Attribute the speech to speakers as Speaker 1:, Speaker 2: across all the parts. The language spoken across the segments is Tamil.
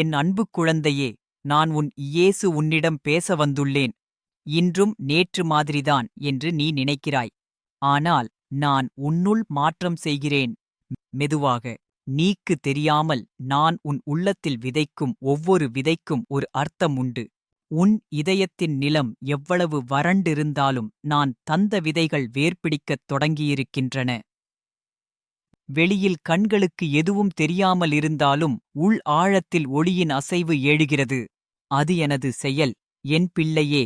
Speaker 1: என் அன்பு குழந்தையே நான் உன் இயேசு உன்னிடம் பேச வந்துள்ளேன். இன்றும் நேற்று மாதிரிதான் என்று நீ நினைக்கிறாய். ஆனால் நான் உன்னுள் மாற்றம் செய்கிறேன். மெதுவாக நீக்கு தெரியாமல் நான் உன் உள்ளத்தில் விதைக்கும் ஒவ்வொரு விதைக்கும் ஒரு அர்த்தம் உண்டு. உன் இதயத்தின் நிலம் எவ்வளவு வறண்டிருந்தாலும் நான் தந்த விதைகள் வேர்பிடிக்கத் தொடங்கியிருக்கின்றன. வெளியில் கண்களுக்கு எதுவும் தெரியாமல் இருந்தாலும் உள் ஆழத்தில் ஒளியின் அசைவு ஏழுகிறது. அது எனது செயல். என் பிள்ளையே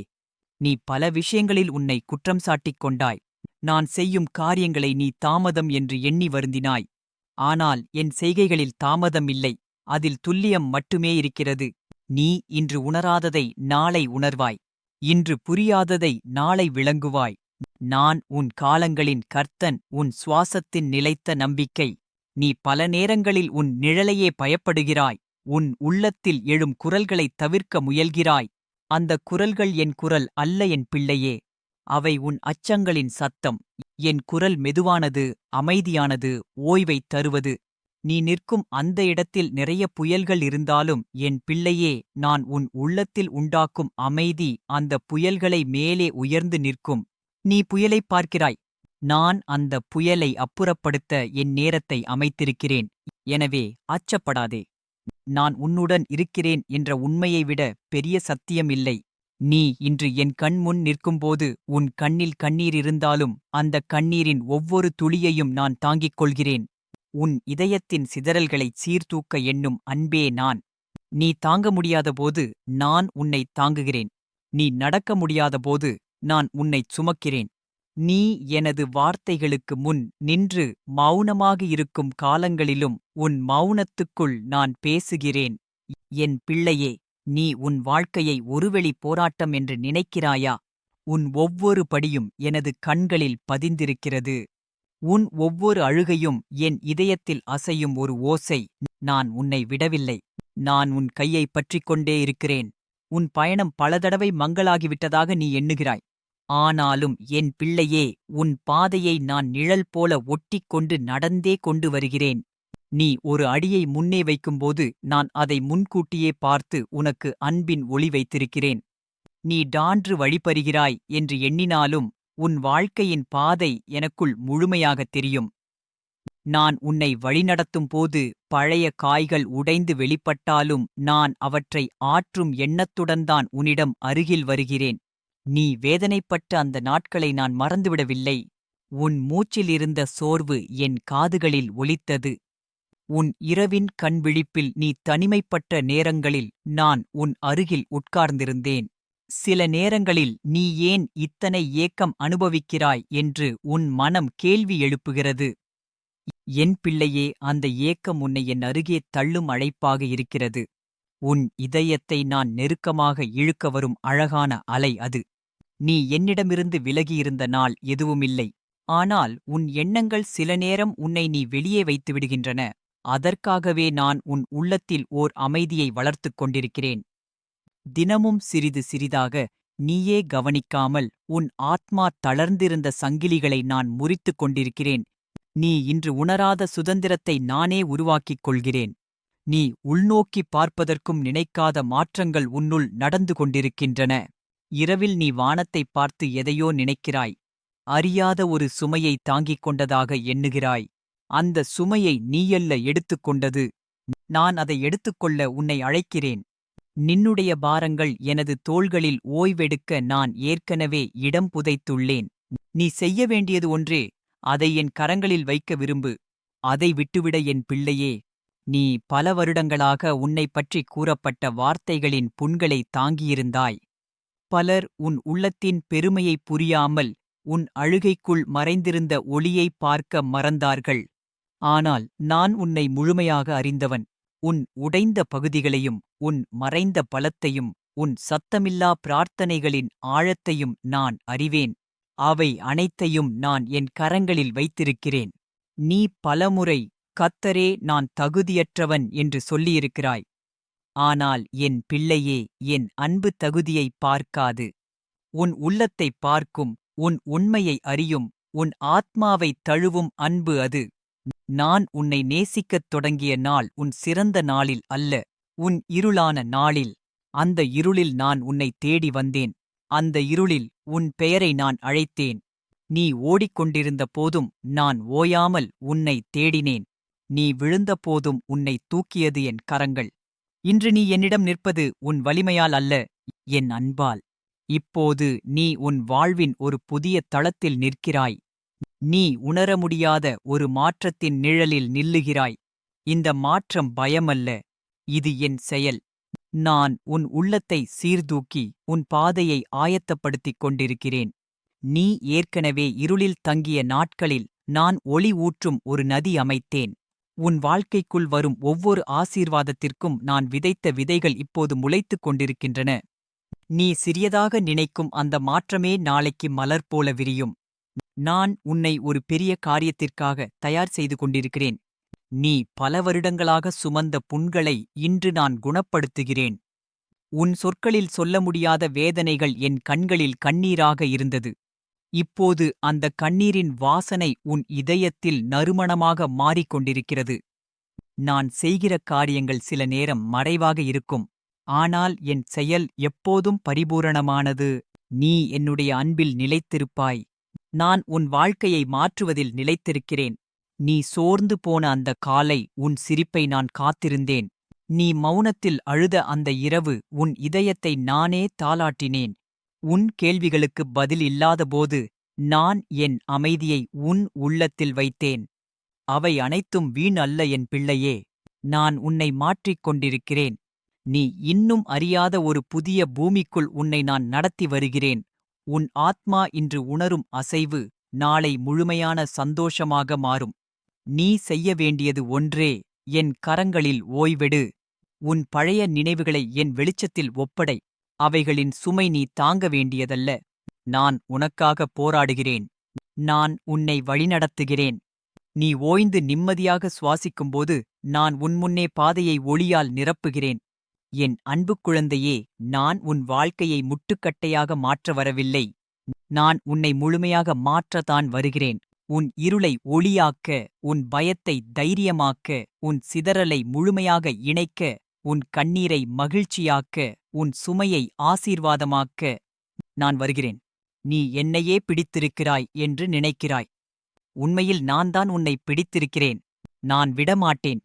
Speaker 1: நீ பல விஷயங்களில் உன்னை குற்றம் சாட்டிக் கொண்டாய். நான் செய்யும் காரியங்களை நீ தாமதம் என்று எண்ணி வருந்தினாய். ஆனால் என் செய்கைகளில் தாமதம் இல்லை. அதில் துல்லியம் மட்டுமே இருக்கிறது. நீ இன்று உணராததை நாளை உணர்வாய். இன்று புரியாததை நாளை விளங்குவாய். நான் உன் காலங்களின் கர்த்தன் உன் சுவாசத்தின் நிலைத்த நம்பிக்கை. நீ பல நேரங்களில் உன் நிழலையே பயப்படுகிறாய். உன் உள்ளத்தில் எழும் குரல்களைத் தவிர்க்க முயல்கிறாய். அந்த குரல்கள் என் குரல் அல்ல என் பிள்ளையே. அவை உன் அச்சங்களின் சத்தம். என் குரல் மெதுவானது அமைதியானது ஓய்வைத் தருவது. நீ நிற்கும் அந்த இடத்தில் நிறைய புயல்கள் இருந்தாலும் என் பிள்ளையே நான் உன் உள்ளத்தில் உண்டாக்கும் அமைதி அந்த புயல்களை மேலே உயர்ந்து நிற்கும். நீ புயலைப் பார்க்கிறாய். நான் அந்த புயலை அப்புறப்படுத்த என் நேரத்தை அமைத்திருக்கிறேன். எனவே அச்சப்படாதே நான் உன்னுடன் இருக்கிறேன் என்ற உண்மையை விட பெரிய சத்தியம் இல்லை. நீ இன்று என் கண்முன் நிற்கும்போது உன் கண்ணில் கண்ணீர் இருந்தாலும் அந்த கண்ணீரின் ஒவ்வொரு துளியையும் நான் தாங்கிக் கொள்கிறேன். உன் இதயத்தின் சிதறல்களைச் சீர்தூக்க எண்ணும் அன்பே நான். நீ தாங்க முடியாதபோது நான் உன்னை தாங்குகிறேன். நீ நடக்க முடியாதபோது நான் உன்னைச் சுமக்கிறேன். நீ எனது வார்த்தைகளுக்கு முன் நின்று மௌனமாக இருக்கும் காலங்களிலும் உன் மௌனத்துக்குள் நான் பேசுகிறேன். என் பிள்ளையே நீ உன் வாழ்க்கையை ஒருவெளி போராட்டம் என்று நினைக்கிறாயா? உன் ஒவ்வொரு படியும் எனது கண்களில் பதிந்திருக்கிறது. உன் ஒவ்வொரு அழுகையும் என் இதயத்தில் அசையும் ஒரு ஓசை. நான் உன்னை விடவில்லை. நான் உன் கையை பற்றிக் கொண்டே இருக்கிறேன். உன் பயணம் பல தடவை மங்களாகிவிட்டதாக நீ எண்ணுகிறாய். ஆனாலும் என் பிள்ளையே உன் பாதையை நான் நிழல் போல ஒட்டிக் கொண்டு நடந்தே கொண்டு வருகிறேன். நீ ஒரு அடியை முன்னே வைக்கும்போது நான் அதை முன்கூட்டியே பார்த்து உனக்கு அன்பின் ஒளி வைத்திருக்கிறேன். நீ டான்று வழிபறுகிறாய் என்று எண்ணினாலும் உன் வாழ்க்கையின் பாதை எனக்குள் முழுமையாகத் தெரியும். நான் உன்னை வழிநடத்தும் போது பழைய காய்கள் உடைந்து வெளிப்பட்டாலும் நான் அவற்றை ஆற்றும் எண்ணத்துடன்தான் உன்னிடம் அருகில் வருகிறேன். நீ வேதனைப்பட்ட அந்த நாட்களை நான் மறந்துவிடவில்லை. உன் மூச்சிலிருந்த சோர்வு என் காதுகளில் ஒலித்தது. உன் இரவின் கண்விழிப்பில் நீ தனிமைப்பட்ட நேரங்களில் நான் உன் அருகில் உட்கார்ந்திருந்தேன். சில நேரங்களில் நீ ஏன் இத்தனை ஏக்கம் அனுபவிக்கிறாய் என்று உன் மனம் கேள்வி எழுப்புகிறது. என் பிள்ளையே அந்த ஏக்கம் உன்னை என் அருகே தள்ளும் அழைப்பாக இருக்கிறது. உன் இதயத்தை நான் நெருக்கமாக இழுக்க வரும் அழகான அலை அது. நீ என்னிடமிருந்து விலகியிருந்த நாள் எதுவுமில்லை. ஆனால் உன் எண்ணங்கள் சில நேரம் உன்னை நீ வெளியே வைத்துவிடுகின்றன அதற்காகவே நான் உன் உள்ளத்தில் ஓர் அமைதியை வளர்த்துக் கொண்டிருக்கிறேன். தினமும் சிறிது சிறிதாக நீயே கவனிக்காமல் உன் ஆத்மா தளர்ந்திருந்த சங்கிலிகளை நான் முறித்துக் கொண்டிருக்கிறேன். நீ இன்று உணராத சுதந்திரத்தை நானே உருவாக்கிக் கொள்கிறேன் நீ உள்நோக்கிப் பார்ப்பதற்கும் நினைக்காத மாற்றங்கள் உன்னுள் நடந்து கொண்டிருக்கின்றன. இரவில் நீ வானத்தைப் பார்த்து எதையோ நினைக்கிறாய். அறியாத ஒரு சுமையை தாங்கிக் கொண்டதாக எண்ணுகிறாய். அந்த சுமையை நீயல்ல எடுத்துக்கொண்டது நான் அதை எடுத்துக்கொள்ள உன்னை அழைக்கிறேன். நின்னுடைய பாரங்கள் எனது தோள்களில் ஓய்வெடுக்க நான் ஏற்கனவே இடம் புதைத்துள்ளேன். நீ செய்ய வேண்டியது ஒன்றே அதை என் கரங்களில் வைக்க விரும்பு. அதை விட்டுவிட என் பிள்ளையே நீ பல வருடங்களாக உன்னைப் பற்றி கூறப்பட்ட வார்த்தைகளின் புண்களை தாங்கியிருந்தாய். பலர் உன் உள்ளத்தின் பெருமையைப் புரியாமல் உன் அழுகைக்குள் மறைந்திருந்த ஒளியைப் பார்க்க மறந்தார்கள். ஆனால் நான் உன்னை முழுமையாக அறிந்தவன். உன் உடைந்த பகுதிகளையும் உன் மறைந்த பலத்தையும் உன் சத்தமில்லா பிரார்த்தனைகளின் ஆழத்தையும் நான் அறிவேன். அவை அனைத்தையும் நான் என் கரங்களில் வைத்திருக்கிறேன். நீ பலமுறை கத்தரே நான் தகுதியற்றவன் என்று சொல்லியிருக்கிறாய். ஆனால் என் பிள்ளையே என் அன்பு தகுதியைப் பார்க்காது. உன் உள்ளத்தைப் பார்க்கும் உன் உண்மையை அறியும் உன் ஆத்மாவைத் தழுவும் அன்பு அது. நான் உன்னை நேசிக்கத் தொடங்கிய நாள் உன் சிறந்த நாளில் அல்ல உன் இருளான நாளில். அந்த இருளில் நான் உன்னை தேடி வந்தேன். அந்த இருளில் உன் பெயரை நான் அழைத்தேன். நீ ஓடிக்கொண்டிருந்த போதும் நான் ஓயாமல் உன்னை தேடினேன். நீ விழுந்தபோதும் உன்னை தூக்கியது என் கரங்கள். இன்று நீ என்னிடம் நிற்பது உன் வலிமையால் அல்ல என் அன்பால். இப்போது நீ உன் வாழ்வின் ஒரு புதிய தளத்தில் நிற்கிறாய். நீ உணர முடியாத ஒரு மாற்றத்தின் நிழலில் நில்லுகிறாய். இந்த மாற்றம் பயமல்ல இது என் செயல். நான் உன் உள்ளத்தை சீர்தூக்கி உன் பாதையை ஆயத்தப்படுத்திக் கொண்டிருக்கிறேன். நீ ஏற்கனவே இருளில் தங்கிய நாட்களில் நான் ஒளி ஊற்றும் ஒரு நதி அமைத்தேன். உன் வாழ்க்கைக்குள் வரும் ஒவ்வொரு ஆசீர்வாதத்திற்கும் நான் விதைத்த விதைகள் இப்போது முளைத்துக் கொண்டிருக்கின்றன. நீ சிறியதாக நினைக்கும் அந்த மாற்றமே நாளைக்கு மலர் போல விரியும். நான் உன்னை ஒரு பெரிய காரியத்திற்காக தயார் செய்து கொண்டிருக்கிறேன். நீ பல வருடங்களாக சுமந்த புண்களை இன்று நான் குணப்படுத்துகிறேன். உன் சொற்களில் சொல்ல முடியாத வேதனைகள் என் கண்களில் கண்ணீராக இருந்தது. இப்போது அந்த கண்ணீரின் வாசனை உன் இதயத்தில் நறுமணமாக மாறிக்கொண்டிருக்கிறது. நான் செய்கிற காரியங்கள் சில நேரம் மறைவாக இருக்கும். ஆனால் என் செயல் எப்போதும் பரிபூரணமானது. நீ என்னுடைய அன்பில் நிலைத்திருப்பாய். நான் உன் வாழ்க்கையை மாற்றுவதில் நிலைத்திருக்கிறேன். நீ சோர்ந்து போன அந்த காலை உன் சிரிப்பை நான் காத்திருந்தேன். நீ மௌனத்தில் அழுத அந்த இரவு உன் இதயத்தை நானே தாளாட்டினேன். உன் கேள்விகளுக்கு பதில் இல்லாதபோது நான் என் அமைதியை உன் உள்ளத்தில் வைத்தேன். அவை அனைத்தும் வீண் அல்ல என் பிள்ளையே நான் உன்னை மாற்றிக் கொண்டிருக்கிறேன். நீ இன்னும் அறியாத ஒரு புதிய பூமிக்குள் உன்னை நான் நடத்தி வருகிறேன். உன் ஆத்மா இன்று உணரும் அசைவு நாளை முழுமையான சந்தோஷமாக மாறும். நீ செய்ய வேண்டியது ஒன்றே என் கரங்களில் ஓய்வெடு. உன் பழைய நினைவுகளை என் வெளிச்சத்தில் ஒப்படை. அவைகளின் சுமை நீ தாங்க வேண்டியதல்ல. நான் உனக்காக போராடுகிறேன். நான் உன்னை வழிநடத்துகிறேன். நீ ஓய்ந்து நிம்மதியாக சுவாசிக்கும்போது நான் உன்முன்னே பாதையை ஒளியால் நிரப்புகிறேன். என் அன்பு குழந்தையே நான் உன் வாழ்க்கையை முட்டுக்கட்டையாக மாற்ற வரவில்லை. நான் உன்னை முழுமையாக மாற்றத்தான் வருகிறேன். உன் இருளை ஒளியாக்க உன் பயத்தை தைரியமாக்க உன் சிதறலை முழுமையாக இணைக்க உன் கண்ணீரை மகிழ்ச்சியாக்க உன் சுமையை ஆசீர்வாதமாக்க நான் வருகிறேன். நீ என்னையே பிடித்திருக்கிறாய் என்று நினைக்கிறாய். உண்மையில் நான் தான் உன்னை பிடித்திருக்கிறேன். நான் விடமாட்டேன்.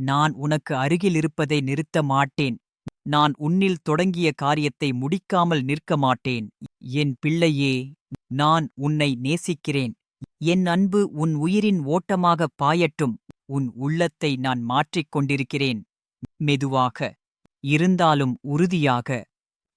Speaker 1: நான் உனக்கு அருகில் இருப்பதை நிறுத்த மாட்டேன். நான் உன்னில் தொடங்கிய காரியத்தை முடிக்காமல் நிற்க மாட்டேன். என் பிள்ளையே நான் உன்னை நேசிக்கிறேன். என் அன்பு உன் உயிரின் ஓட்டமாகப் பாயட்டும் உன் உள்ளத்தை நான் மாற்றிக் கொண்டிருக்கிறேன். மெதுவாக இருந்தாலும் உறுதியாக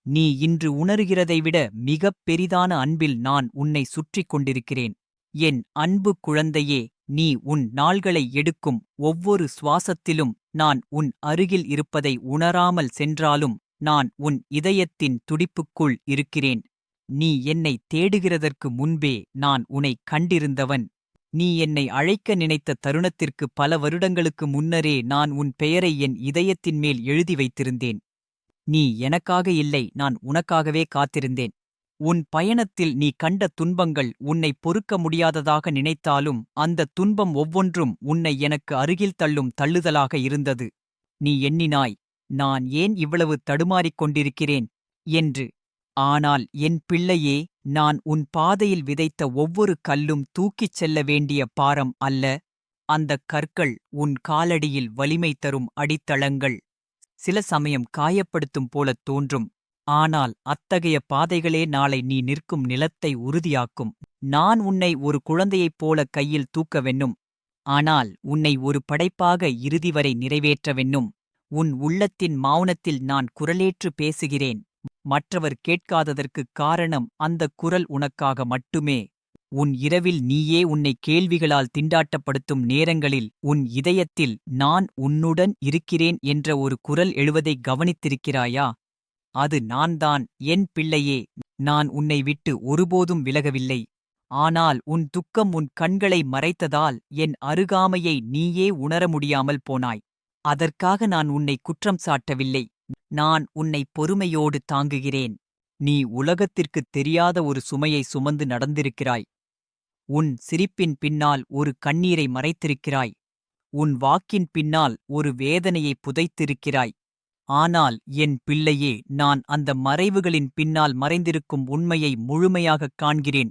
Speaker 1: நீ இன்று உணர்கிறதை விட மிகப் பெரிதான அன்பில் நான் உன்னை சுற்றிக் கொண்டிருக்கிறேன். என் அன்பு குழந்தையே நீ உன் நாள்களை எடுக்கும் ஒவ்வொரு சுவாசத்திலும் நான் உன் அருகில் இருப்பதை உணராமல் சென்றாலும் நான் உன் இதயத்தின் துடிப்புக்குள் இருக்கிறேன். நீ என்னை தேடுகிறதற்கு முன்பே நான் உன்னை கண்டிருந்தவன். நீ என்னை அழைக்க நினைத்த தருணத்திற்கு பல வருடங்களுக்கு முன்னரே நான் உன் பெயரை என் இதயத்தின் மேல் எழுதி வைத்திருந்தேன். நீ எனக்காக இல்லை நான் உனக்காகவே காத்திருந்தேன். உன் பயணத்தில் நீ கண்ட துன்பங்கள் உன்னை பொறுக்க முடியாததாக நினைத்தாலும் அந்த துன்பம் ஒவ்வொன்றும் உன்னை எனக்கு அருகில் தள்ளும் தள்ளுதலாக இருந்தது. நீ எண்ணினாய் நான் ஏன் இவ்வளவு தடுமாறிக் கொண்டிருக்கிறேன்? என்று ஆனால் என் பிள்ளையே நான் உன் பாதையில் விதைத்த ஒவ்வொரு கல்லும் தூக்கிச் செல்ல வேண்டிய பாரம் அல்ல. அந்தக் கற்கள் உன் காலடியில் வலிமை தரும் அடித்தளங்கள். சில சமயம் காயப்படுத்தும் போலத் தோன்றும். ஆனால் அத்தகைய பாதைகளே நாளை நீ நிற்கும் நிலத்தை உறுதியாக்கும். நான் உன்னை ஒரு குழந்தையைப் போல கையில் தூக்கவென்னும் ஆனால் உன்னை ஒரு படைப்பாக இறுதி வரை நிறைவேற்றவென்னும் உன் உள்ளத்தின் மௌனத்தில் நான் குரலேற்று பேசுகிறேன். மற்றவர் கேட்காததற்குக் காரணம் அந்தக் குரல் உனக்காக மட்டுமே. உன் இரவில் நீயே உன்னை கேள்விகளால் திண்டாட்டப்படுத்தும் நேரங்களில் உன் இதயத்தில் நான் உன்னுடன் இருக்கிறேன் என்ற ஒரு குரல் எழுவதை கவனித்திருக்கிறாயா? அது நான்தான் என் பிள்ளையே நான் உன்னை விட்டு ஒருபோதும் விலகவில்லை. ஆனால் உன் துக்கம் உன் கண்களை மறைத்ததால் என் அருகாமையை நீயே உணர முடியாமல் போனாய். அதற்காக நான் உன்னை குற்றம் சாட்டவில்லை. நான் உன்னை பொறுமையோடு தாங்குகிறேன். நீ உலகத்திற்குத் தெரியாத ஒரு சுமையை சுமந்து நடந்திருக்கிறாய். உன் சிரிப்பின் பின்னால் ஒரு கண்ணீரை மறைத்திருக்கிறாய். உன் வாக்கின் பின்னால் ஒரு வேதனையை புதைத்திருக்கிறாய். ஆனால் என் பிள்ளையே நான் அந்த மறைவுகளின் பின்னால் மறைந்திருக்கும் உண்மையை முழுமையாகக் காண்கிறேன்.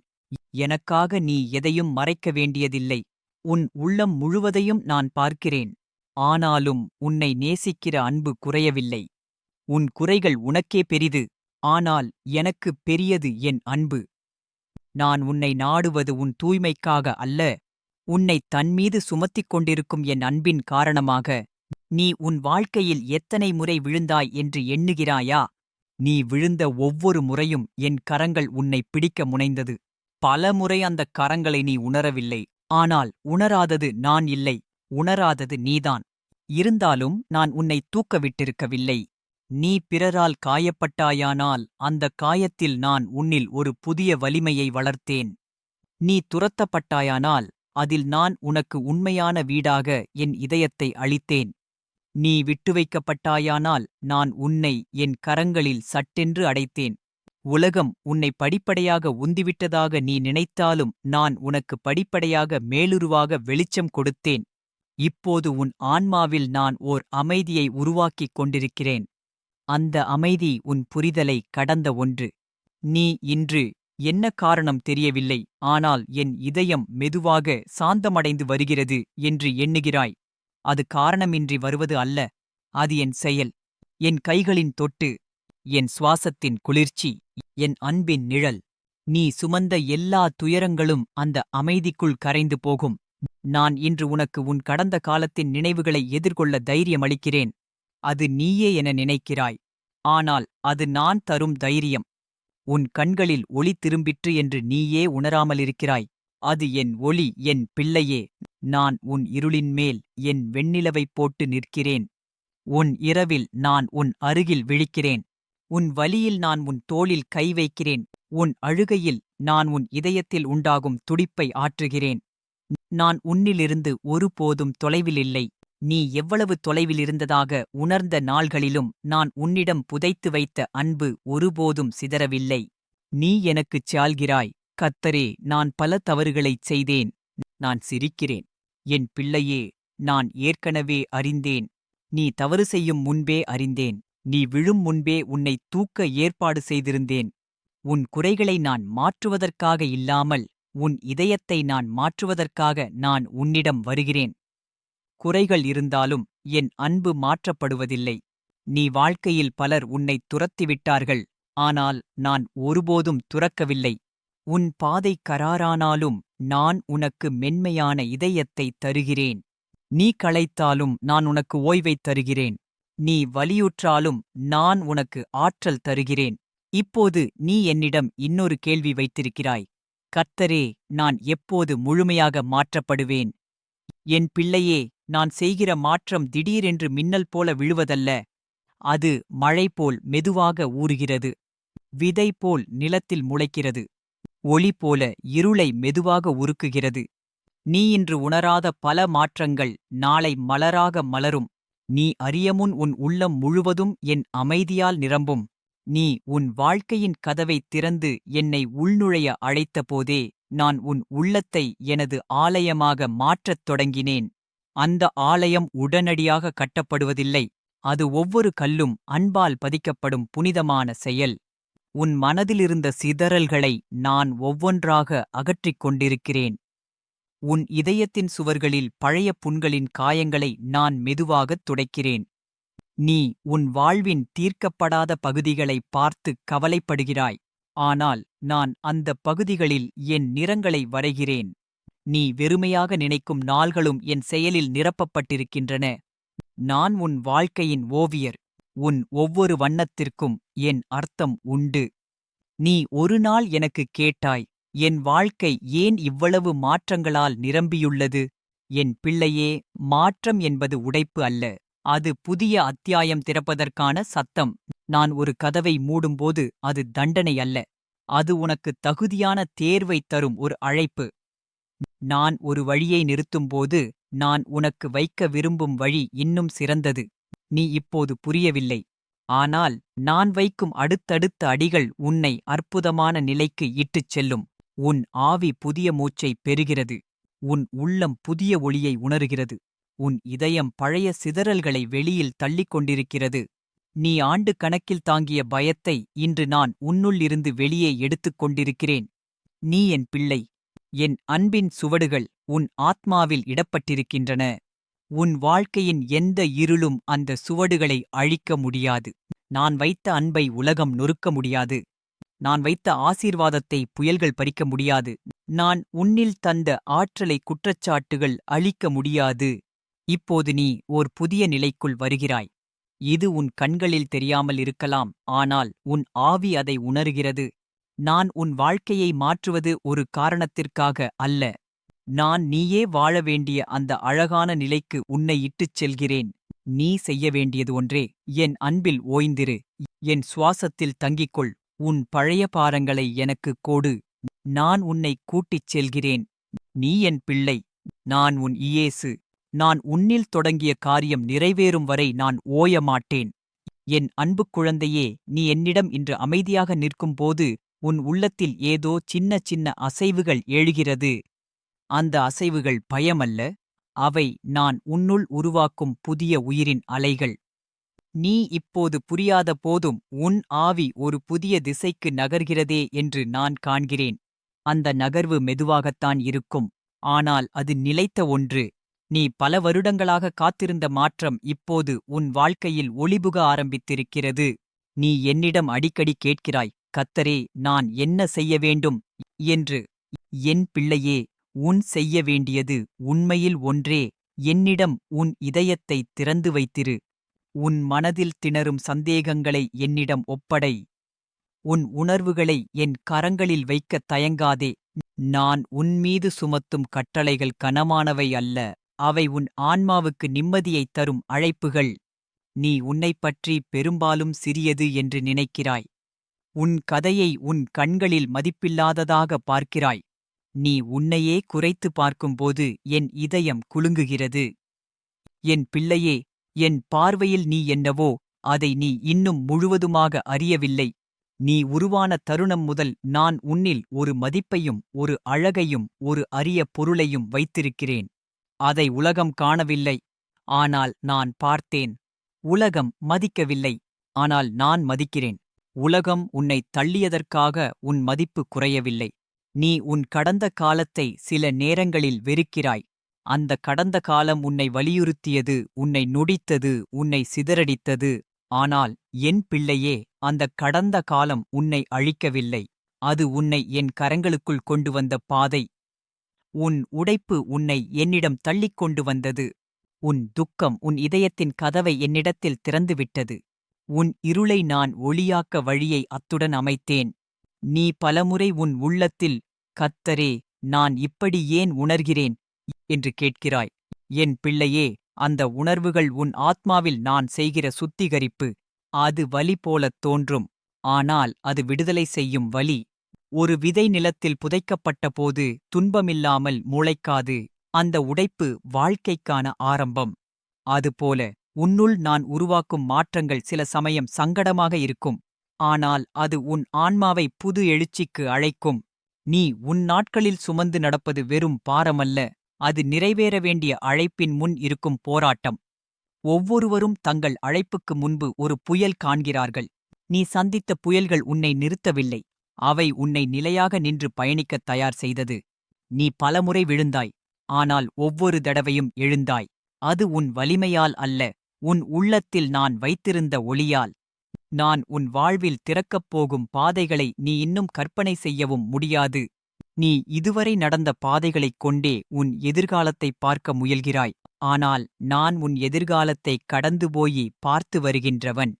Speaker 1: எனக்காக நீ எதையும் மறைக்க வேண்டியதில்லை. உன் உள்ளம் முழுவதையும் நான் பார்க்கிறேன். ஆனாலும் உன்னை நேசிக்கிற அன்பு குறையவில்லை. உன் குறைகள் உனக்கே பெரிது ஆனால் எனக்குப் பெரியது என் அன்பு. நான் உன்னை நாடுவது உன் தூய்மைக்காக அல்ல உன்னை தன்மீது சுமத்திக் கொண்டிருக்கும் என் அன்பின் காரணமாக. நீ உன் வாழ்க்கையில் எத்தனை முறை விழுந்தாய் என்று எண்ணுகிறாயா? நீ விழுந்த ஒவ்வொரு முறையும் என் கரங்கள் உன்னை பிடிக்க முனைந்தது. பல முறை அந்தக் கரங்களை நீ உணரவில்லை ஆனால் உணராதது நான் இல்லை உணராதது நீதான். இருந்தாலும் நான் உன்னை தூக்கவிட்டிருக்கவில்லை. நீ பிறரால் காயப்பட்டாயானால் அந்தக் காயத்தில் நான் உன்னில் ஒரு புதிய வலிமையை வளர்த்தேன். நீ துரத்தப்பட்டாயானால் அதில் நான் உனக்கு உண்மையான வீடாக என் இதயத்தை அளித்தேன். நீ விட்டு வைக்கப்பட்டாயானால் நான் உன்னை என் கரங்களில் சட்டென்று அடைத்தேன். உலகம் உன்னை படிப்படையாக உந்திவிட்டதாக நீ நினைத்தாலும் நான் உனக்கு படிப்படையாக மேலுருவாக வெளிச்சம் கொடுத்தேன். இப்போது உன் ஆன்மாவில் நான் ஓர் அமைதியை உருவாக்கிக் கொண்டிருக்கிறேன். அந்த அமைதி உன் புரிதலை கடந்த ஒன்று. நீ இன்று என்ன காரணம் தெரியவில்லை ஆனால் என் இதயம் மெதுவாக சாந்தமடைந்து வருகிறது என்று எண்ணுகிறாய். அது காரணமின்றி வருவது அல்ல அது என் செயல். என் கைகளின் தொட்டு என் சுவாசத்தின் குளிர்ச்சி என் அன்பின் நிழல். நீ சுமந்த எல்லா துயரங்களும் அந்த அமைதிக்குள் கரைந்து போகும். நான் இன்று உனக்கு உன் கடந்த காலத்தின் நினைவுகளை எதிர்கொள்ள தைரியமளிக்கிறேன். அது நீயே என நினைக்கிறாய். ஆனால் அது நான் தரும் தைரியம். உன் கண்களில் ஒளி திரும்பிற்று என்று நீயே உணராமலிருக்கிறாய். அது என் ஒளி என் பிள்ளையே. நான் உன் இருளின் மேல் என் வெண்ணிலவைப் போட்டு நிற்கிறேன். உன் இரவில் நான் உன் அருகில் விழிக்கிறேன். உன் வலியில் நான் உன் தோளில் கை வைக்கிறேன். உன் அழுகையில் நான் உன் இதயத்தில் உண்டாகும் துடிப்பை ஆற்றுகிறேன். நான் உன்னிலிருந்து ஒருபோதும் தொலைவிலில்லை. நீ எவ்வளவு தொலைவிலிருந்ததாக உணர்ந்த நாள்களிலும் நான் உன்னிடம் புதைத்து வைத்த அன்பு ஒருபோதும் சிதறவில்லை. நீ எனக்குச் சால்கிறாய். கத்தரே நான் பல தவறுகளைச் செய்தேன். நான் சிரிக்கிறேன். என் பிள்ளையே நான் ஏற்கனவே அறிந்தேன். நீ தவறு செய்யும் முன்பே அறிந்தேன். நீ விழும் முன்பே உன்னை தூக்க ஏற்பாடு செய்திருந்தேன். உன் குறைகளை நான் மாற்றுவதற்காக இல்லாமல் உன் இதயத்தை நான் மாற்றுவதற்காக நான் உன்னிடம் வருகிறேன். குறைகள் இருந்தாலும் என் அன்பு மாற்றப்படுவதில்லை. நீ வாழ்க்கையில் பலர் உன்னைத் துரத்திவிட்டார்கள். ஆனால் நான் ஒருபோதும் துறக்கவில்லை. உன் பாதை கராரானாலும் நான் உனக்கு மென்மையான இதயத்தைத் தருகிறேன். நீ களைத்தாலும் நான் உனக்கு ஓய்வைத் தருகிறேன். நீ வலியுற்றாலும் நான் உனக்கு ஆற்றல் தருகிறேன். இப்போது நீ என்னிடம் இன்னொரு கேள்வி வைத்திருக்கிறாய். கர்த்தரே நான் எப்போது முழுமையாக மாற்றப்படுவேன்? என் பிள்ளையே நான் செய்கிற மாற்றம் திடீரென்று மின்னல் போல விழுவதல்ல. அது மழை போல் மெதுவாக ஊறுகிறது. விதை போல் நிலத்தில் முளைக்கிறது. ஒளி போல இருளை மெதுவாக உருக்குகிறது. நீ இன்று உணராத பல மாற்றங்கள் நாளை மலராக மலரும். நீ அறியமுன் உன் உள்ளம் முழுவதும் என் அமைதியால் நிரம்பும். நீ உன் வாழ்க்கையின் கதவைத் திறந்து என்னை உள்நுழைய அழைத்தபோதே நான் உன் உள்ளத்தை எனது ஆலயமாக மாற்றத் தொடங்கினேன். அந்த ஆலயம் உடனடியாக கட்டப்படுவதில்லை. அது ஒவ்வொரு கல்லும் அன்பால் பதிக்கப்படும் புனிதமான செயல். உன் மனதிலிருந்த சிதறல்களை நான் ஒவ்வொன்றாக அகற்றிக் கொண்டிருக்கிறேன். உன் இதயத்தின் சுவர்களில் பழைய புண்களின் காயங்களை நான் மெதுவாகத் துடைக்கிறேன். நீ உன் வாழ்வின் தீர்க்கப்படாத பகுதிகளை பார்த்துக் கவலைப்படுகிறாய். ஆனால் நான் அந்த பகுதிகளில் என் நிறங்களை வரைகிறேன். நீ வெறுமையாக நினைக்கும் நாள்களும் என் செயலில் நிரப்பப்பட்டிருக்கின்றன. நான் உன் வாழ்க்கையின் ஓவியர். உன் ஒவ்வொரு வண்ணத்திற்கும் என் அர்த்தம் உண்டு. நீ ஒரு நாள் எனக்குக் கேட்டாய் என் வாழ்க்கை ஏன் இவ்வளவு மாற்றங்களால் நிரம்பியுள்ளது? என் பிள்ளையே மாற்றம் என்பது உடைப்பு அல்ல. அது புதிய அத்தியாயம் திறப்பதற்கான சத்தம். நான் ஒரு கதவை மூடும்போது அது தண்டனை அல்ல. அது உனக்கு தகுதியான தேர்வைத் தரும் ஒரு அழைப்பு. நான் ஒரு வழியை நிறுத்தும்போது நான் உனக்கு வைக்க விரும்பும் வழி இன்னும் சிறந்தது. நீ இப்போது புரியவில்லை. ஆனால் நான் வைக்கும் அடுத்தடுத்த அடிகள் உன்னை அற்புதமான நிலைக்கு இட்டுச் செல்லும். உன் ஆவி புதிய மூச்சைப் பெறுகிறது. உன் உள்ளம் புதிய ஒளியை உணர்கிறது. உன் இதயம் பழைய சிதறல்களை வெளியில் தள்ளிக் கொண்டிருக்கிறது. நீ ஆண்டு கணக்கில் தாங்கிய பயத்தை இன்று நான் உன்னுள்ளிருந்து வெளியே எடுத்துக் கொண்டிருக்கிறேன். நீ என் பிள்ளை. என் அன்பின் சுவடுகள் உன் ஆத்மாவில் இடப்பட்டிருக்கின்றன. உன் வாழ்க்கையின் எந்த இருளும் அந்த சுவடுகளை அழிக்க முடியாது. நான் வைத்த அன்பை உலகம் நொறுக்க முடியாது. நான் வைத்த ஆசீர்வாதத்தை புயல்கள் பறிக்க முடியாது. நான் உன்னில் தந்த ஆற்றலை குற்றச்சாட்டுகள் அழிக்க முடியாது. இப்போது நீ ஓர் புதிய நிலைக்குள் வருகிறாய். இது உன் கண்களில் தெரியாமல் இருக்கலாம். ஆனால் உன் ஆவி அதை உணர்கிறது. நான் உன் வாழ்க்கையை மாற்றுவது ஒரு காரணத்திற்காக அல்ல. நான் நீயே வாழ வேண்டிய அந்த அழகான நிலைக்கு உன்னை இட்டுச் செல்கிறேன். நீ செய்ய வேண்டியது ஒன்றே. என் அன்பில் ஓய்ந்திரு. என் சுவாசத்தில் தங்கிக்கொள். உன் பழைய பாரங்களை எனக்குக் கோடு. நான் உன்னை கூட்டிச் செல்கிறேன். நீ என் பிள்ளை. நான் உன் இயேசு. நான் உன்னில் தொடங்கிய காரியம் நிறைவேறும் வரை நான் ஓய மாட்டேன் என் அன்புக் குழந்தையே நீ என்னிடம் இன்று அமைதியாக நிற்கும்போது உன் உள்ளத்தில் ஏதோ சின்ன சின்ன அசைவுகள் எழுகிறது. அந்த அசைவுகள் பயமல்ல. அவை நான் உன்னுள் உருவாக்கும் புதிய உயிரின் அலைகள். நீ இப்போது புரியாத போதும் உன் ஆவி ஒரு புதிய திசைக்கு நகர்கிறதே என்று நான் காண்கிறேன். அந்த நகர்வு மெதுவாகத்தான் இருக்கும். ஆனால் அது நிலைத்த ஒன்று. நீ பல வருடங்களாக காத்திருந்த மாற்றம் இப்போது உன் வாழ்க்கையில் ஒளிபுக ஆரம்பித்திருக்கிறது. நீ என்னிடம் அடிக்கடி கேட்கிறாய் கத்தரே நான் என்ன செய்ய வேண்டும்? என்று என் பிள்ளையே உன் செய்ய வேண்டியது உண்மையில் ஒன்றே. என்னிடம் உன் இதயத்தை திறந்து வைத்திரு. உன் மனதில் திணறும் சந்தேகங்களை என்னிடம் ஒப்படை. உன் உணர்வுகளை என் கரங்களில் வைக்கத் தயங்காதே. நான் உன்மீது சுமத்தும் கட்டளைகள் கனமானவை அல்ல. அவை உன் ஆன்மாவுக்கு நிம்மதியைத் தரும் அழைப்புகள். நீ உன்னைப் பற்றி பெரும்பாலும் சிறியது என்று நினைக்கிறாய். உன் கதையை உன் கண்களில் மதிப்பில்லாததாக பார்க்கிறாய். நீ உன்னையே குறைத்து பார்க்கும்போது என் இதயம் குலுங்குகிறது. என் பிள்ளையே என் பார்வையில் நீ என்னவோ அதை நீ இன்னும் முழுவதுமாக அறியவில்லை. நீ உருவான தருணம் முதல் நான் உன்னில் ஒரு மதிப்பையும் ஒரு அழகையும் ஒரு அரிய பொருளையும் வைத்திருக்கிறேன். அதை உலகம் காணவில்லை. ஆனால் நான் பார்த்தேன். உலகம் மதிக்கவில்லை. ஆனால் நான் மதிக்கிறேன். உலகம் உன்னை தள்ளியதற்காக உன் மதிப்பு குறையவில்லை. நீ உன் கடந்த காலத்தை சில நேரங்களில் வெறுக்கிறாய். அந்த கடந்த காலம் உன்னை வலியுறுத்தியது உன்னை நொடித்தது உன்னை சிதறடித்தது. ஆனால் என் பிள்ளையே அந்த கடந்த காலம் உன்னை அழிக்கவில்லை. அது உன்னை என் கரங்களுக்குள் கொண்டு வந்த பாதை. உன் உடைப்பு உன்னை என்னிடம் தள்ளிக் கொண்டு வந்தது. உன் துக்கம் உன் இதயத்தின் கதவை என்னிடத்தில் திறந்துவிட்டது. உன் இருளை நான் ஒளியாக்க வழியை அத்துடன் அமைத்தேன். நீ பலமுறை உன் உள்ளத்தில் கத்தரே நான் இப்படி ஏன் உணர்கிறேன் என்று கேட்கிறாய். என் பிள்ளையே அந்த உணர்வுகள் உன் ஆத்மாவில் நான் செய்கிற சுத்திகரிப்பு. அது வலி போலத் தோன்றும். ஆனால் அது விடுதலை செய்யும் வலி. ஒரு விதை நிலத்தில் புதைக்கப்பட்ட போது துன்பமில்லாமல் முளைக்காது. அந்த உடைப்பு வாழ்க்கைக்கான ஆரம்பம். அதுபோல உன்னுள் நான் உருவாக்கும் மாற்றங்கள் சில சமயம் சங்கடமாக இருக்கும். ஆனால் அது உன் ஆன்மாவை புது எழுச்சிக்கு அழைக்கும். நீ உன் நாட்களில் சுமந்து நடப்பது வெறும் பாரமல்ல அது நிறைவேற வேண்டிய அழைப்பின் முன் இருக்கும் போராட்டம். ஒவ்வொருவரும் தங்கள் அழைப்புக்கு முன்பு ஒரு புயல் காண்கிறார்கள். நீ சந்தித்த புயல்கள் உன்னை நிறுத்தவில்லை அவை உன்னை நிலையாக நின்று பயணிக்கத் தயார் செய்தது. நீ பலமுறை விழுந்தாய் ஆனால் ஒவ்வொரு தடவையும் எழுந்தாய். அது உன் வலிமையால் அல்ல உன் உள்ளத்தில் நான் வைத்திருந்த ஒளியால். நான் உன் வாழ்வில் திறக்கப் போகும் பாதைகளை நீ இன்னும் கற்பனை செய்யவும் முடியாது. நீ இதுவரை நடந்த பாதைகளைக் கொண்டே உன் எதிர்காலத்தைப் பார்க்க முயல்கிறாய். ஆனால் நான் உன் எதிர்காலத்தைக் கடந்து போயி பார்த்து வருகின்றவன்.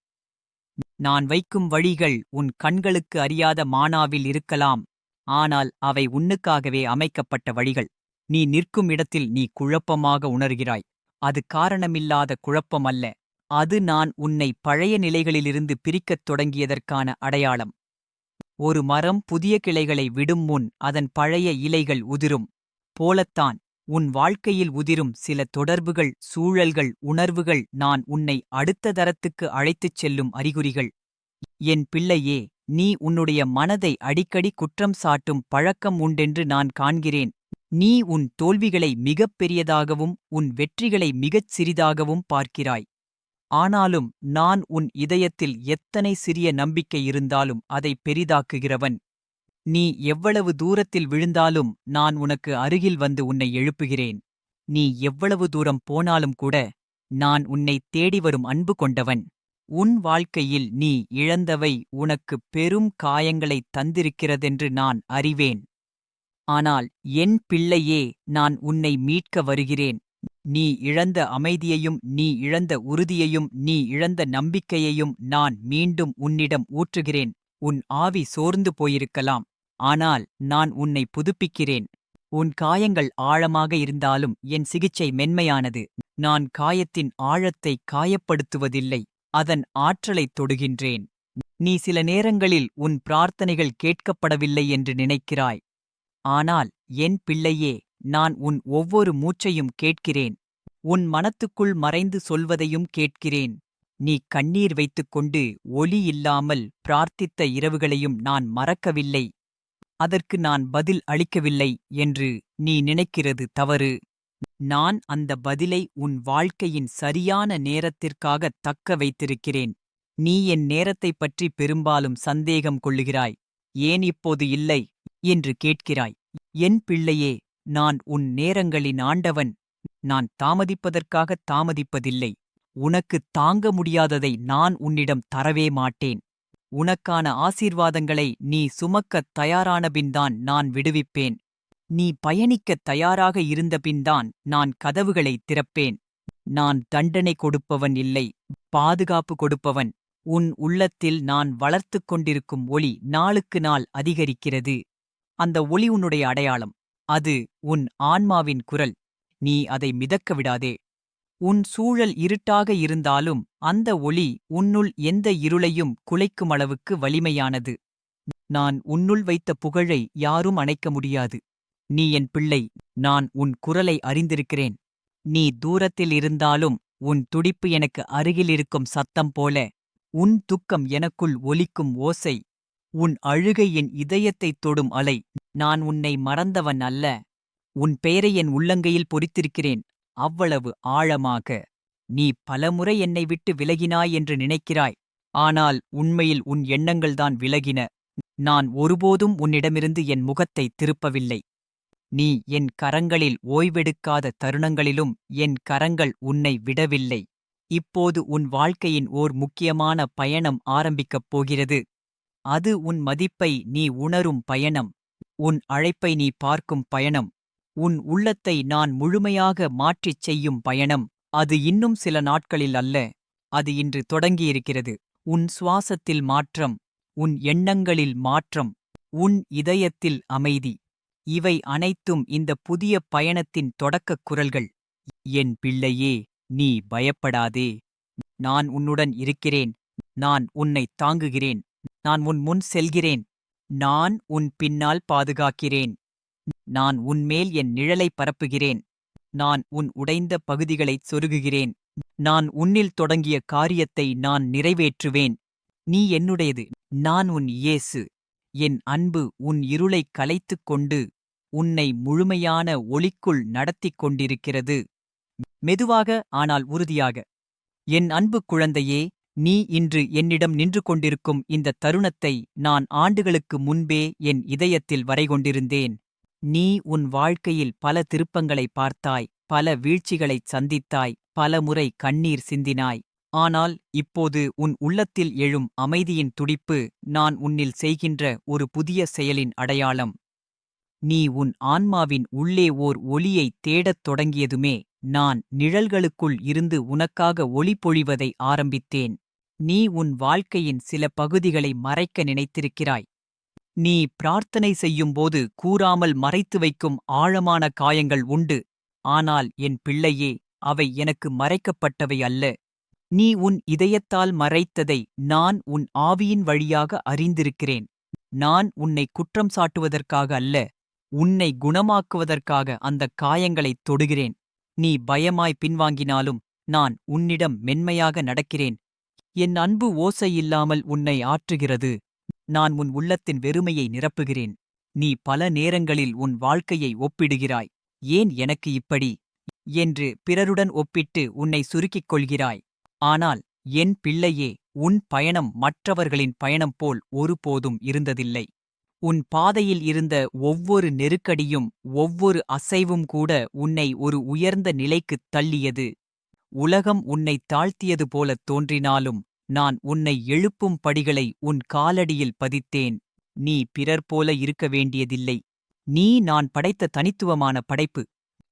Speaker 1: நான் வைக்கும் வழிகள் உன் கண்களுக்கு அறியாத மானாவில் இருக்கலாம். ஆனால் அவை உன்னுக்காகவே அமைக்கப்பட்ட வழிகள். நீ நிற்கும் இடத்தில் நீ குழப்பமாக உணர்கிறாய். அது காரணமில்லாத குழப்பம் அல்ல அது நான் உன்னை பழைய நிலைகளிலிருந்து பிரிக்கத் தொடங்கியதற்கான அடையாளம். ஒரு மரம் புதிய கிளைகளை விடும் முன் அதன் பழைய இலைகள் உதிரும். போலத்தான் உன் வாழ்க்கையில் உதிரும் சில தொடர்புகள் சூழல்கள் உணர்வுகள் நான் உன்னை அடுத்த தரத்துக்கு அழைத்துச் செல்லும் அறிகுறிகள். என் பிள்ளையே நீ உன்னுடைய மனதை அடிக்கடி குற்றம் சாட்டும் பழக்கம் உண்டென்று நான் காண்கிறேன். நீ உன் தோல்விகளை மிகப் பெரியதாகவும் உன் வெற்றிகளை மிகச் சிறிதாகவும் பார்க்கிறாய். ஆனாலும் நான் உன் இதயத்தில் எத்தனை சிறிய நம்பிக்கை இருந்தாலும் அதை பெரிதாக்குகிறவன். நீ எவ்வளவு தூரத்தில் விழுந்தாலும் நான் உனக்கு அருகில் வந்து உன்னை எழுப்புகிறேன். நீ எவ்வளவு தூரம் போனாலும் கூட நான் உன்னை தேடி வரும் அன்பு கொண்டவன். உன் வாழ்க்கையில் நீ இழந்தவை உனக்கு பெரும் காயங்களைத் தந்திருக்கிறதென்று நான் அறிவேன். ஆனால் என் பிள்ளையே நான் உன்னை மீட்க வருகிறேன். நீ இழந்த அமைதியையும் நீ இழந்த உறுதியையும் நீ இழந்த நம்பிக்கையையும் நான் மீண்டும் உன்னிடம் ஊற்றுகிறேன். உன் ஆவி சோர்ந்து போயிருக்கலாம். ஆனால் நான் உன்னை புதுப்பிக்கிறேன். உன் காயங்கள் ஆழமாக இருந்தாலும் என் சிகிச்சை மென்மையானது. நான் காயத்தின் ஆழத்தை காயப்படுத்துவதில்லை. அதன் ஆற்றலைத் தொடுகின்றேன். நீ சில நேரங்களில் உன் பிரார்த்தனைகள் கேட்கப்படவில்லை என்று நினைக்கிறாய். ஆனால் என் பிள்ளையே நான் உன் ஒவ்வொரு மூச்சையும் கேட்கிறேன். உன் மனத்துக்குள் மறைந்து சொல்வதையும் கேட்கிறேன். நீ கண்ணீர் வைத்துக்கொண்டு ஒலி இல்லாமல் பிரார்த்தித்த இரவுகளையும் நான் மறக்கவில்லை. அதற்கு நான் பதில் அளிக்கவில்லை என்று நீ நினைக்கிறது தவறு. நான் அந்த பதிலை உன் வாழ்க்கையின் சரியான நேரத்திற்காக தக்க வைத்திருக்கிறேன். நீ என் நேரத்தைப் பற்றி பெரும்பாலும் சந்தேகம் கொள்ளுகிறாய். ஏன் இப்போது இல்லை? என்று கேட்கிறாய். என் பிள்ளையே நான் உன் நேரங்களின் ஆண்டவன். நான் தாமதிப்பதற்காக தாமதிப்பதில்லை. உனக்கு தாங்க முடியாததை நான் உன்னிடம் தரவே மாட்டேன். உனக்கான ஆசீர்வாதங்களை நீ சுமக்கத் தயாரானபின்தான் நான் விடுவிப்பேன். நீ பயணிக்கத் தயாராக இருந்தபின்தான் நான் கதவுகளைத் திறப்பேன். நான் தண்டனை கொடுப்பவன் இல்லை பாதுகாப்பு கொடுப்பவன். உன் உள்ளத்தில் நான் வளர்த்துக் கொண்டிருக்கும் ஒளி நாளுக்கு நாள் அதிகரிக்கிறது. அந்த ஒளி உன்னுடைய அடையாளம். அது உன் ஆன்மாவின் குரல். நீ அதை மிதக்க விடாதே. உன் சூழல் இருட்டாக இருந்தாலும் அந்த ஒளி உன்னுள் எந்த இருளையும் குலைக்கும் அளவுக்கு வலிமையானது. நான் உன்னுள் வைத்த புகழை யாரும் அணைக்க முடியாது. நீ என் பிள்ளை. நான் உன் குரலை அறிந்திருக்கிறேன். நீ தூரத்தில் இருந்தாலும் உன் துடிப்பு எனக்கு அருகில் இருக்கும் சத்தம் போல உன் துக்கம் எனக்குள் ஒலிக்கும் ஓசை உன் அழுகை என் இதயத்தைத் தொடும் அலை. நான் உன்னை மறந்தவன் அல்ல. உன் பெயரை என் உள்ளங்கையில் பொறித்திருக்கிறேன். அவ்வளவு ஆழமாக. நீ பலமுறை என்னை விட்டு விலகினாய் என்று நினைக்கிறாய். ஆனால் உண்மையில் உன் எண்ணங்கள்தான் விலகின. நான் ஒருபோதும் உன்னிடமிருந்து என் முகத்தை திருப்பவில்லை. நீ என் கரங்களில் ஓய்வெடுக்காத தருணங்களிலும் என் கரங்கள் உன்னை விடவில்லை. இப்போது உன் வாழ்க்கையின் ஓர் முக்கியமான பயணம் ஆரம்பிக்கப் போகிறது. அது உன் மதிப்பை நீ உணரும் பயணம். உன் அழைப்பை நீ பார்க்கும் பயணம். உன் உள்ளத்தை நான் முழுமையாக மாற்றிச் செய்யும் பயணம். அது இன்னும் சில நாட்களில் அல்ல. அது இன்று தொடங்கியிருக்கிறது. உன் சுவாசத்தில் மாற்றம். உன் எண்ணங்களில் மாற்றம். உன் இதயத்தில் அமைதி. இவை அனைத்தும் இந்த புதிய பயணத்தின் தொடக்கக் குரல்கள். என் பிள்ளையே நீ பயப்படாதே. நான் உன்னுடன் இருக்கிறேன். நான் உன்னை தாங்குகிறேன். நான் உன் முன் செல்கிறேன். நான் உன் பின்னால் பாதுகாக்கிறேன். நான் உன்மேல் என் நிழலை பரப்புகிறேன். நான் உன் உடைந்த பகுதிகளைச் சொருகுகிறேன். நான் உன்னில் தொடங்கிய காரியத்தை நான் நிறைவேற்றுவேன். நீ என்னுடையது. நான் உன் இயேசு. என் அன்பு உன் இருளைக் கலைத்துக் கொண்டு உன்னை முழுமையான ஒளிக்குள் நடத்திக் கொண்டிருக்கிறது. மெதுவாக ஆனால் உறுதியாக. என் அன்பு குழந்தையே நீ இன்று என்னிடம் நின்று கொண்டிருக்கும் இந்த தருணத்தை நான் ஆண்டுகளுக்கு முன்பே என் இதயத்தில் வரைகொண்டிருந்தேன். நீ உன் வாழ்க்கையில் பல திருப்பங்களை பார்த்தாய் பல வீழ்ச்சிகளைச் சந்தித்தாய் பலமுறை கண்ணீர் சிந்தினாய். ஆனால் இப்போது உன் உள்ளத்தில் எழும் அமைதியின் துடிப்பு நான் உன்னில் செய்கின்ற ஒரு புதிய செயலின் அடையாளம். நீ உன் ஆன்மாவின் உள்ளே ஓர் ஒளியைத் தேடத் தொடங்கியதுமே நான் நிழல்களுக்குள் இருந்து உனக்காக ஒளி பொழிவதை ஆரம்பித்தேன். நீ உன் வாழ்க்கையின் சில பகுதிகளை மறைக்க நினைத்திருக்கிறாய். நீ பிரார்த்தனை செய்யும்போது கூறாமல் மறைத்து வைக்கும் ஆழமான காயங்கள் உண்டு. ஆனால் என் பிள்ளையே அவை எனக்கு மறைக்கப்பட்டவை அல்ல. நீ உன் இதயத்தால் மறைத்ததை நான் உன் ஆவியின் வழியாக அறிந்திருக்கிறேன். நான் உன்னை குற்றம் சாட்டுவதற்காக அல்ல உன்னை குணமாக்குவதற்காக அந்தக் காயங்களைத் தொடுகிறேன். நீ பயமாய் பின்வாங்கினாலும் நான் உன்னிடம் மென்மையாக நடக்கிறேன். என் அன்பு ஓசையில்லாமல் உன்னை ஆற்றுகிறது. நான் உன் உள்ளத்தின் வெறுமையை நிரப்புகிறேன். நீ பல நேரங்களில் உன் வாழ்க்கையை ஒப்பிடுகிறாய். ஏன் எனக்கு இப்படி? என்று பிறருடன் ஒப்பிட்டு உன்னை சுருக்கிக் கொள்கிறாய். ஆனால் என் பிள்ளையே உன் பயணம் மற்றவர்களின் பயணம் போல் ஒருபோதும் இருந்ததில்லை. உன் பாதையில் இருந்த ஒவ்வொரு நெருக்கடியும் ஒவ்வொரு அசைவும் கூட உன்னை ஒரு உயர்ந்த நிலைக்குத் தள்ளியது. உலகம் உன்னை தாழ்த்தியது போலத் தோன்றினாலும் நான் உன்னை எழுப்பும் படிகளை உன் காலடியில் பதித்தேன். நீ பிறர் போல இருக்க வேண்டியதில்லை. நீ நான் படைத்த தனித்துவமான படைப்பு.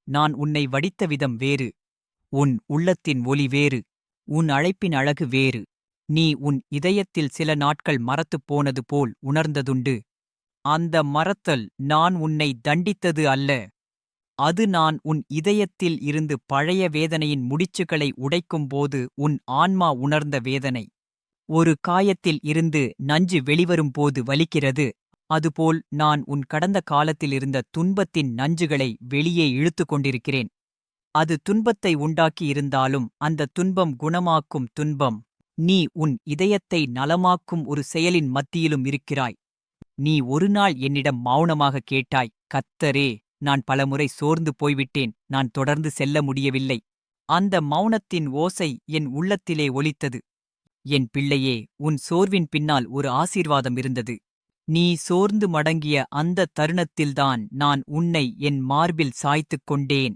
Speaker 1: நான் உன்னை வடித்த விதம் வேறு. உன் உள்ளத்தின் ஒலி வேறு. உன் அழைப்பின் அழகு வேறு. நீ உன் இதயத்தில் சில நாட்கள் மரத்துப் போனது போல் உணர்ந்ததுண்டு. அந்த மறத்தல் நான் உன்னை தண்டித்தது அல்ல. அது நான் உன் இதயத்தில் இருந்து பழைய வேதனையின் முடிச்சுகளை உடைக்கும்போது உன் ஆன்மா உணர்ந்த வேதனை. ஒரு காயத்தில் இருந்து நஞ்சு வெளிவரும்போது வலிக்கிறது. அதுபோல் நான் உன் கடந்த காலத்தில் இருந்த துன்பத்தின் நஞ்சுகளை வெளியே இழுத்துக் கொண்டிருக்கிறேன். அது துன்பத்தை உண்டாக்கி இருந்தாலும் அந்த துன்பம் குணமாக்கும் துன்பம். நீ உன் இதயத்தை நலமாக்கும் ஒரு செயலின் மத்தியிலும் இருக்கிறாய். நீ ஒருநாள் என்னிடம் மௌனமாக கேட்டாய் கத்தரே நான் பலமுறை சோர்ந்து போய்விட்டேன் நான் தொடர்ந்து செல்ல முடியவில்லை. அந்த மௌனத்தின் ஓசை என் உள்ளத்திலே ஒலித்தது. என் பிள்ளையே உன் சோர்வின் பின்னால் ஒரு ஆசீர்வாதம் இருந்தது. நீ சோர்ந்து மடங்கிய அந்த தருணத்தில்தான் நான் உன்னை என் மார்பில் சாய்த்துக் கொண்டேன்.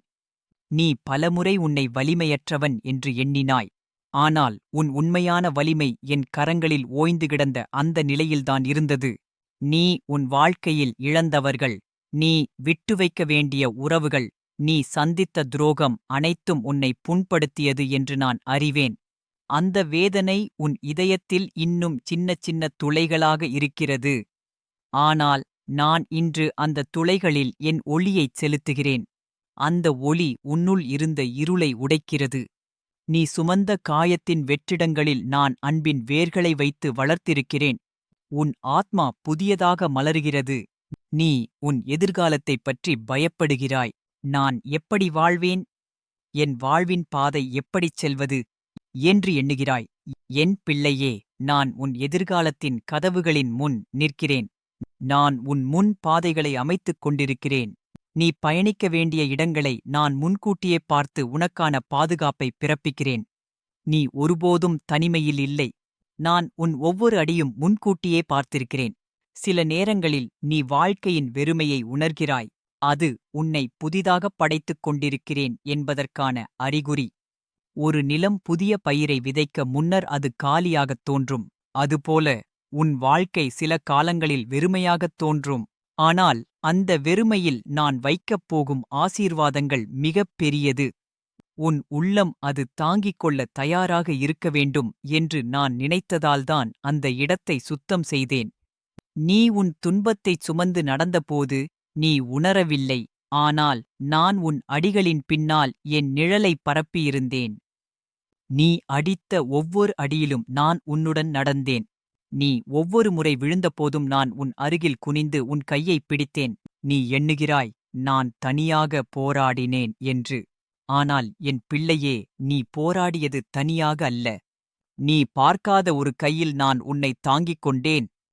Speaker 1: நீ பலமுறை உன்னை வலிமையற்றவன் என்று எண்ணினாய். ஆனால் உன் உண்மையான வலிமை என் கரங்களில் ஓய்ந்து கிடந்த அந்த நிலையில்தான் இருந்தது. நீ உன் வாழ்க்கையில் இழந்தவர்கள். நீ விட்டு வைக்க வேண்டிய உறவுகள் நீ சந்தித்த துரோகம் அனைத்தும் உன்னை புண்படுத்தியது என்று நான் அறிவேன். அந்த வேதனை உன் இதயத்தில் இன்னும் சின்ன சின்ன துளைகளாக இருக்கிறது. ஆனால் நான் இன்று அந்த துளைகளில் என் ஒளியைச் செலுத்துகிறேன். அந்த ஒளி உன்னுள் இருந்த இருளை உடைக்கிறது. நீ சுமந்த காயத்தின் வெற்றிடங்களில் நான் அன்பின் வேர்களை வைத்து வளர்த்திருக்கிறேன். உன் ஆத்மா புதியதாக மலருகிறது. நீ உன் எதிர்காலத்தைப் பற்றி பயப்படுகிறாய். நான் எப்படி வாழ்வேன்? என் வாழ்வின் பாதை எப்படிச் செல்வது? என்று எண்ணுகிறாய். என் பிள்ளையே நான் உன் எதிர்காலத்தின் கதவுகளின் முன் நிற்கிறேன். நான் உன் முன் பாதைகளை அமைத்துக் கொண்டிருக்கிறேன். நீ பயணிக்க வேண்டிய இடங்களை நான் முன்கூட்டியே பார்த்து உனக்கான பாதுகாப்பை பிறப்பிக்கிறேன். நீ ஒருபோதும் தனிமையில் இல்லை. நான் உன் ஒவ்வொரு அடியும் முன்கூட்டியே பார்த்திருக்கிறேன். சில நேரங்களில் நீ வாழ்க்கையின் வெறுமையை உணர்கிறாய். அது உன்னை புதிதாகப் படைத்துக் கொண்டிருக்கிறேன் என்பதற்கான அறிகுறி. ஒரு நிலம் புதிய பயிரை விதைக்க முன்னர் அது காலியாகத் தோன்றும். அதுபோல உன் வாழ்க்கை சில காலங்களில் வெறுமையாகத் தோன்றும். ஆனால் அந்த வெறுமையில் நான் வைக்கப் போகும் ஆசீர்வாதங்கள் மிகப் பெரியது. உன் உள்ளம் அது தாங்கிக் கொள்ள தயாராக இருக்க வேண்டும் என்று நான் நினைத்ததால்தான் அந்த இடத்தை சுத்தம் செய்தேன். நீ உன் துன்பத்தைச் சுமந்து நடந்தபோது நீ உணரவில்லை. ஆனால் நான் உன் அடிகளின் பின்னால் என் நிழலை பரப்பியிருந்தேன். நீ அடித்த ஒவ்வொரு அடியிலும் நான் உன்னுடன் நடந்தேன். நீ ஒவ்வொரு முறை விழுந்தபோதும் நான் உன் அருகில் குனிந்து உன் கையைப் பிடித்தேன். நீ எண்ணுகிறாய் நான் தனியாக போராடினேன் என்று. ஆனால் என் பிள்ளையே நீ போராடியது தனியாக அல்ல. நீ பார்க்காத ஒரு கையில் நான் உன்னை தாங்கிக் கொண்டேன்.